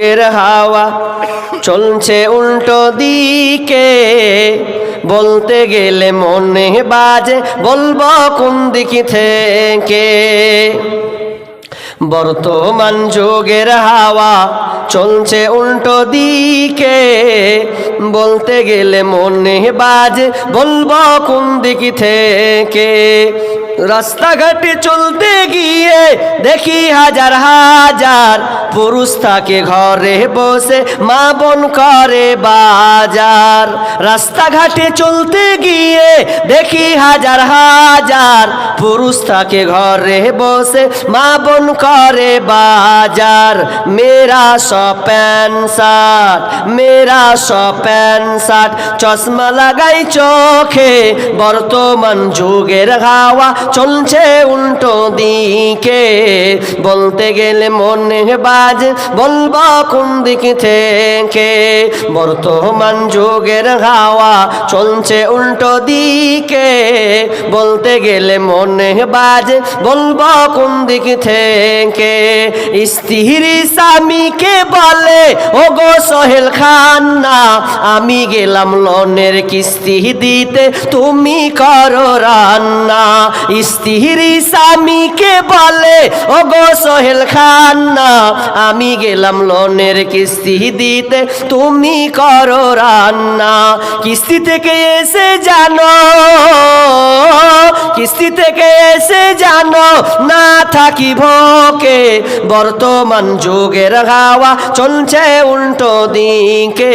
এর হাওয়া চলছে উল্টো দিকে। বলতে গেলে মনে বাজে, বলব কোন দিকে থেকে? বর্তমান যুগের হাওয়া চলছে উল্টো দিকে। বলতে গেলে মনে বাজে, বলব কোন দিক থেকে? রাস্তাঘাটে চলতে গিয়ে দেখি হাজার হাজার পুরুষ থাকে ঘরে বসে, মা বোন করে বাজার। রাস্তাঘাটে চলতে গিয়ে দেখি হাজার হাজার পুরুষ থাকে ঘরে বসে, মা বোন করে বাজার। মেরা সব শার্ট মেরা সব শার্ট, চশমা লাগাই চোখে, বর্তমান যুগের হাওয়া চলছে উল্টো দিকে। বলতে গেলে মনে বাজ, বলব কোন দিক থেকে? বর্তমান যুগের হাওয়া চলছে উল্টো দিকে, বলতে গেলে মনে বাজ, বলব কোন দিক থেকে? স্ত্রী স্বামীকে বলে ও গো সোহেল খান না আমি গেলাম লনের কিস্তি দিতে, তুমি করো রান্না। স্ত্রী স্বামীকে বলে ও গো সোহেল খান না আমি গেলাম লনের কিস্তি দিতে, তুমি করো রান্না। কিস্তি থেকে এসে জানো, কিস্তি থেকে এসে জানো, না থাকি ভোকে। বর্তমান যুগের হাওয়া চলছে উল্টো দিকে।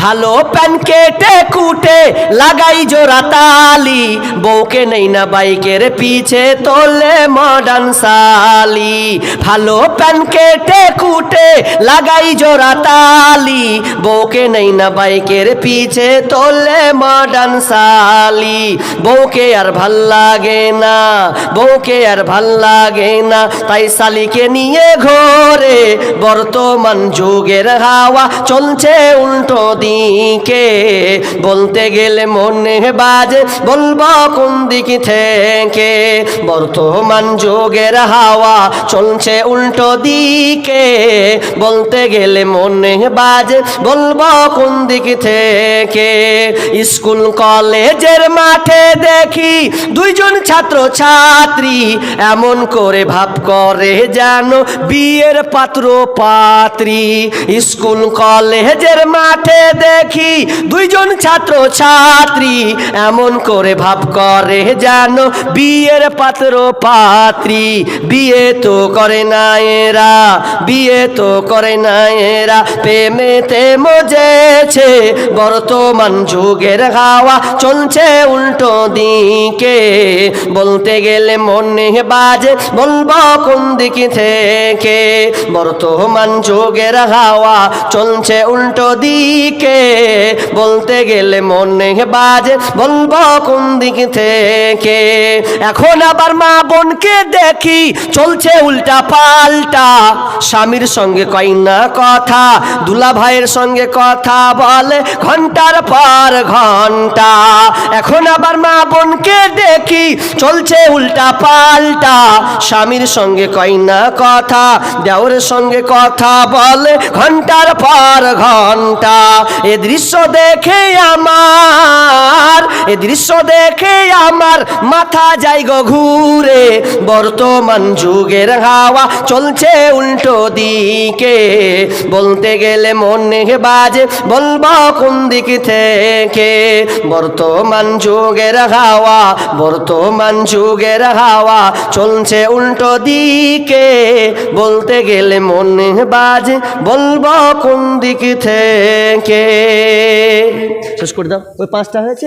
ভালো প্যান কেটে কুটে লাগাই জোড়া তালি। বউকে নেই না বাইকের পিছে তোলে মডার্ন সালি ভালো প্যান কেটে কুটে লাগাই জোড়া তালি। বউকে নেই না বাইকের পিছে তোলে মডার্ন সালি বউকে আর ভালো লাগে না, বউকে আর ভালো লাগে না। তাই শালিকে নিয়ে ঘোরে বর্তমান যুগের হাওয়া। চলছে উল্টো দিকে বলতে গেলে মনে বাজে, বলব কোন দিক থেকে? বর্তমান যুগের হাওয়া চলছে উল্টো দিকে, বলতে গেলে মনে বাজে, বলব কোন দিক থেকে? স্কুল, কলেজের মাঠে দেখি দুইজন ছাত্র ছাত্রী এমন করে ভাব করে যেন বিয়ের পাত্র পাত্রী স্কুল, কলেজের মাঠে দেখি দুইজন ছাত্র ছাত্রী এমন করে ভাব করে যেন বিয়ের পাত্র পাত্রী। বিয়ে তো করে না এরা, বিয়ে তো করে না এরা। প্রেমেতে মজেছে বর্তমান যুগের হাওয়া, চলছে উল্টো দিকে। বলতে গেলে মনে বাজে, বলব কোন দিক থেকে? বর্তমান যুগের হাওয়া, চলছে উল্টো দিকে বলতে গেলে মনে বাজে, বলব কোন দিক থেকে? এখন আবার মা বোনকে দেখি চলছে উল্টা পাল্টা। স্বামীর সঙ্গে কই না কথা, দুলা ভাইয়ের সঙ্গে কথা বলে ঘণ্টার পর ঘণ্টা। এখন আবার মা বোনকে দেখি চলছে উল্টা পাল্টা। স্বামীর সঙ্গে কই না কথা দেওরের সঙ্গে কথা বলে ঘণ্টার পর ঘণ্টা। এ দৃশ্য দেখে আমার, এ দৃশ্য দেখে আমার মাথা যাই গো ঘুরে। বর্তমান যুগের হাওয়া চলছে উল্টো দিকে। বলতে গেলে মনে বাজে, বলব কোন দিক থেকে? বর্তমান যুগের হাওয়া বর্তমান যুগের হাওয়া চলছে উল্টো দিকে। বলতে গেলে মনে বাজ, বলব কোন দিক থেকে? শেষ করে দাও। ওই পাঁচটা হয়েছে?